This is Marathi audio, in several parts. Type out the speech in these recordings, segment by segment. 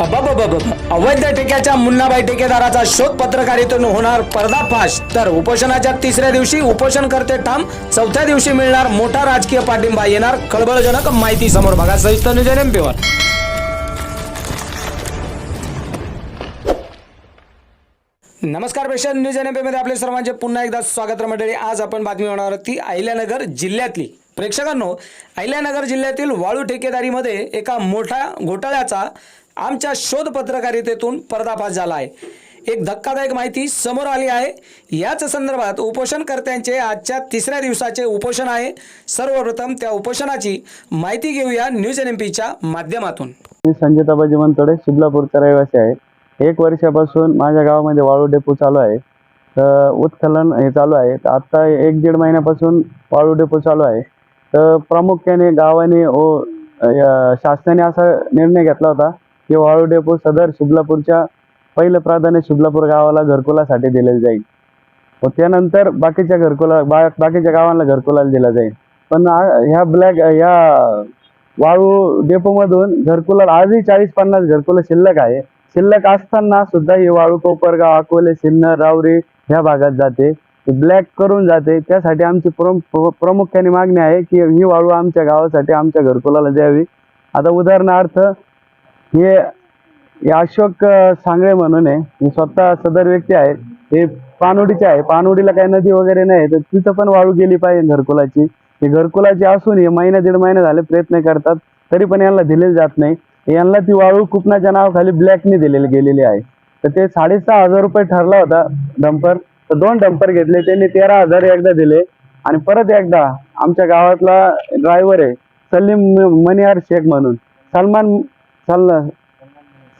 अवैध ठेक्याच्या मुन्नाबाई ठेकेदाराचा शोध पत्रकारितेतून होणार पर्दाफाश. तर उपोषणाच्या तिसऱ्या दिवशी उपोषण करते ठाम चौथ्या दिवशी मिळणार मोठा राजकीय पाठिंबा येणार खळबळजनक माहिती समोर बघा. सविस्तर न्यूज एमपीवर नमस्कार पेशन न्यूज एनमध्ये आपले सर्वांचे पुन्हा एकदा स्वागत मंडळी. आज आपण बातमी होणार ती अहिल्यानगर जिल्ह्यातली. प्रेक्षकांनो अहिल्यानगर जिल्ह्यातील वाळू ठेकेदारीमध्ये एका मोठ्या घोटाळ्याचा आमच्या शोध पत्रकारितेतून पर्दाफाश झाला आहे एक धक्कादायक माहिती समोर आली आहे. याच संदर्भात उपोषणकर्त्यांचे आजच्या तिसऱ्या दिवसाचे उपोषण आहे. सर्वप्रथम त्या उपोषणाची माहिती घेऊया न्यूज एन एम पीच्या माध्यमातून. मी संजय ताबाजी मनतोडे शिबलापूरचा रहिवासी आहे. एक वर्षापासून माझ्या गावामध्ये वाळू डेपो चालू आहे. तर उत्खनन हे चालू आहे. तर आत्ता एक दीड महिन्यापासून वाळू डेपो चालू आहे. तर प्रामुख्याने गावाने व या शासनाने असा निर्णय घेतला होता. की वाळू डेपो सदर शिबलापूरच्या पहिलं प्राधान्य शिबलापूर गावाला घरकुलासाठी दिले जाईल. व त्यानंतर बाकीच्या घरकुला बा बाकीच्या गावांना घरकुलाला दिला जाईल. पण ह्या ब्लॅक ह्या वाळू डेपोमधून घरकुला आजही चाळीस पन्नास घरकुलं शिल्लक आहे. शिल्लक असताना सुद्धा ही वाळू कोपरगाव अकोले सिन्नर रावरी ह्या भागात जाते. ब्लॅक करून जाते. त्यासाठी आमची प्रम प्रामुख्याने मागणी आहे की ही वाळू आमच्या गावासाठी आमच्या घरकुलाला द्यावी. आता उदाहरणार्थ हे हे अशोक सांगळे म्हणून आहे. मी स्वतः सदर व्यक्ती आहे हे पानोडीचे आहे. पानोडीला काही नदी वगैरे नाही तर तिथं पण वाळू गेली पाहिजे घरकुलाची. हे घरकुलाची असून हे महिना दीड महिना झाले प्रयत्न करतात तरी पण यांना दिलेली जात नाही. यांना ती वाळू कुपनाच्या नावाखाली ब्लॅकने दिलेली गेलेली आहे. तर ते साडेसहा हजार रुपये ठरला होता डंपर. तर दोन डंपर घेतले. त्यांनी तेरा हजार एकदा दिले. आणि परत एकदा आमच्या गावातला ड्रायव्हर आहे सलीम मनिहार शेख म्हणून. सलमान चाललं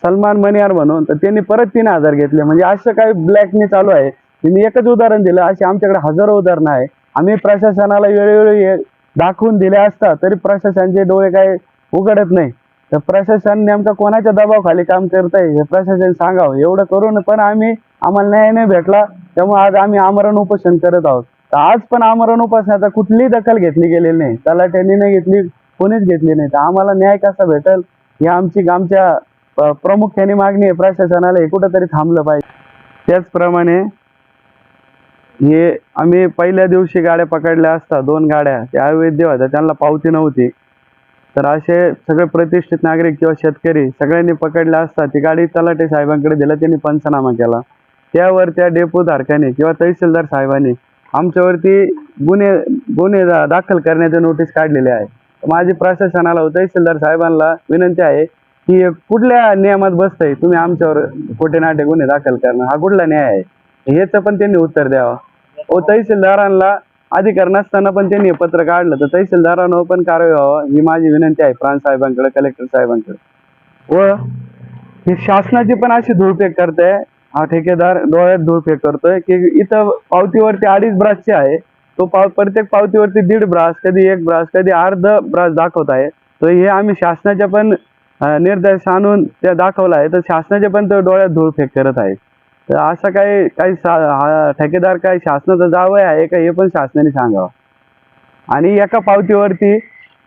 सलमान मनियार म्हणून तर त्यांनी परत तीन हजार घेतले. म्हणजे असं काही ब्लॅकने चालू आहे. त्यांनी एकच उदाहरण दिलं अशी आमच्याकडे हजारो उदाहरणं आहे. आम्ही प्रशासनाला वेळोवेळी दाखवून दिले असता तरी प्रशासनाचे डोळे काही उघडत नाही. तर प्रशासन नेमका कोणाच्या दबावाखाली काम करत आहे हे प्रशासन सांगावं. एवढं करून पण आम्ही आम्हाला न्याय नाही भेटला त्यामुळे आज आम्ही आमरण उपोषण करत आहोत. तर आज पण आमरण उपोषणाचा कुठलीही दखल घेतली गेलेली नाही. तलाट्यांनी नाही घेतली कोणीच घेतली नाही. तर आम्हाला न्याय कसा भेटेल? ही आमची आमच्या प्रामुख्याने मागणी आहे प्रशासनाला हे कुठंतरी थांबलं पाहिजे. त्याचप्रमाणे हे आम्ही पहिल्या दिवशी गाड्या पकडल्या असता दोन गाड्या त्या अवैध होत्या त्यांना पावती नव्हती. तर असे सगळे प्रतिष्ठित नागरिक किंवा शेतकरी सगळ्यांनी पकडल्या असता ती गाडी तलाटे साहेबांकडे दिला त्यांनी पंचनामा केला. त्यावर त्या डेपो धारकाने किंवा तहसीलदार साहेबांनी आमच्यावरती गुन्हे गुन्हे दाखल करण्याचे नोटीस काढलेले आहे. माझी प्रशासनाला तहसीलदार साहेबांना विनंती आहे की कुठल्या नियमात बसतंय तुम्ही आमच्यावर खोटे नाटे गुन्हे दाखल करणं हा कुठला न्याय आहे? याचं पण त्यांनी उत्तर द्यावं. व तहसीलदारांना अधिकार नसताना पण त्यांनी पत्र काढलं तर तहसीलदारांवर पण कारवाई व्हावं ही माझी विनंती आहे प्रांत साहेबांकडे कलेक्टर साहेबांकडे. व ही शासनाची पण अशी धूळफेक करते हा ठेकेदार डोळ्यात धूळफेक करतोय की इथं पावतीवरती अडीच ब्रासची आहे तो पाव प्रत्येक पावतीवरती दीड ब्रास कधी एक ब्रास कधी अर्ध ब्रास दाखवत आहे. तर हे आम्ही शासनाच्या पण निर्देश आणून त्या दाखवला आहे. तर शासनाचे पण तो डोळ्यात धूळफेक करत आहे. तर असं काही काही ठेकेदार काय शासनाचं जावं आहे का हे पण शासनाने सांगावं. आणि एका पावतीवरती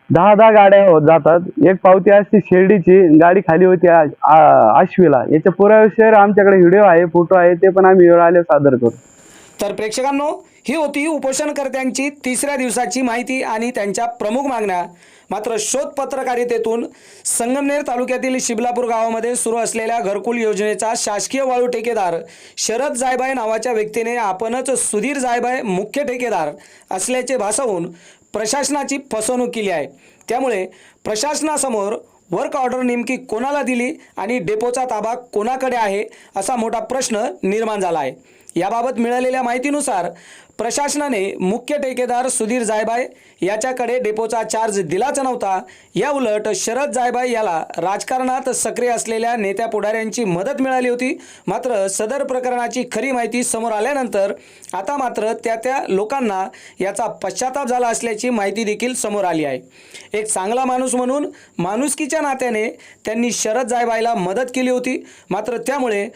दहा दहा गाड्या होत जातात. एक पावती असते शिर्डीची गाडी खाली होती आ- याचे पुरावे याच्या पुराव्याशिवाय आमच्याकडे व्हिडिओ आहे फोटो आहे ते पण आम्ही वेळ आले सादर करू तर प्रेक्षकांनो ही होती उपोषणकर्त्यांची तिसऱ्या दिवसाची माहिती आणि त्यांच्या प्रमुख मागण्या. मात्र शोध पत्रकारितेतून संगमनेर तालुक्यातील शिबलापूर गावामध्ये सुरू असलेल्या घरकुल योजनेचा शासकीय वाळू ठेकेदार शरद जायबाई नावाच्या व्यक्तीने आपणच सुधीर जायबाई मुख्य ठेकेदार असल्याचे भासवून प्रशासनाची फसवणूक केली आहे. त्यामुळे प्रशासनासमोर वर्क ऑर्डर नेमकी कोणाला दिली आणि डेपोचा ताबा कोणाकडे आहे असा मोठा प्रश्न निर्माण झाला आहे. याबाबत मिळालेल्या माहितीनुसार प्रशासनाने मुख्य ठेकेदार सुधीर जायबाय याच्याकडे डेपोचा चार्ज दिलाच नव्हता. या उलट शरद जायबाय याला राजकारणात सक्रिय असलेल्या नेत्या पुढाऱ्यांची मदत मिळाली होती. मात्र सदर प्रकरणाची खरी माहिती समोर आल्यानंतर आता मात्र त्या त्या लोकांना याचा पश्चाताप झाला असल्याची माहिती देखील समोर आली आहे. एक चांगला माणूस म्हणून माणुसकीच्या नात्याने त्यांनी शरद जायबाईला मदत केली होती. मात्र त्यामुळे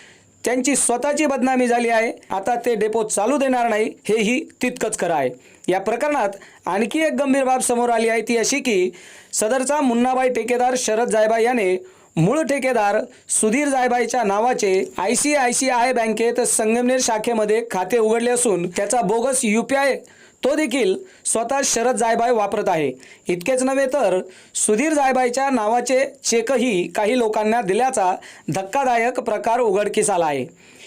त्यांची स्वतःची बदनामी झाली आहे. आता ते डेपो चालू देणार नाही हेही तितकंच खरं आहे. या प्रकरणात आणखी एक गंभीर बाब समोर आली आहे ती अशी की सदरचा मुन्नाबाई ठेकेदार शरद जायबा याने मूळ ठेकेदार सुधीर जायबाईच्या नावाचे I C I C I बँकेत संगमनेर शाखेमध्ये खाते उघडले असून त्याचा बोगस यू पी आय तो देखील स्वतः शरद जायबाई वापरत आहे. इतकेच नव्हे तर सुधीर जायबाईच्या नावाचे चेकही काही लोकांना दिल्याचा धक्कादायक प्रकार उघडकीस आला आहे.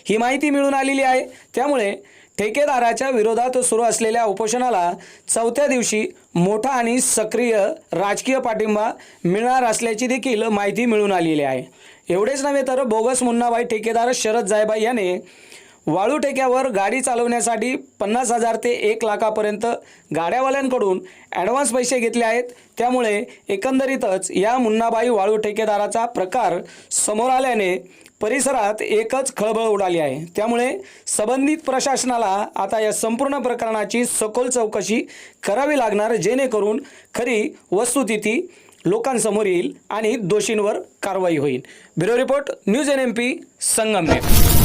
ही माहिती मिळून आलेली आहे. त्यामुळे ठेकेदाराच्या विरोधात सुरू असलेल्या उपोषणाला चौथ्या दिवशी मोठा आणि सक्रिय राजकीय पाठिंबा मिळणार असल्याची देखील माहिती मिळून आलेली आहे. एवढेच नव्हे तर बोगस मुन्नाबाई ठेकेदार शरद जायबाई याने वाळू ठेक्यावर गाडी चालवण्यासाठी पन्नास हजार ते एक लाखापर्यंत गाड्यावाल्यांकडून ॲडव्हान्स पैसे घेतले आहेत. त्यामुळे एकंदरीतच या मुन्नाबाई वाळू ठेकेदाराचा प्रकार समोर आल्याने परिसरात एकच खळबळ उडाली आहे. त्यामुळे संबंधित प्रशासनाला आता या संपूर्ण प्रकरणाची सखोल चौकशी करावी लागणार जेणेकरून खरी वस्तुस्थिती लोकांसमोर येईल आणि दोषींवर कारवाई होईल. Bureau report news N M P Sangamner.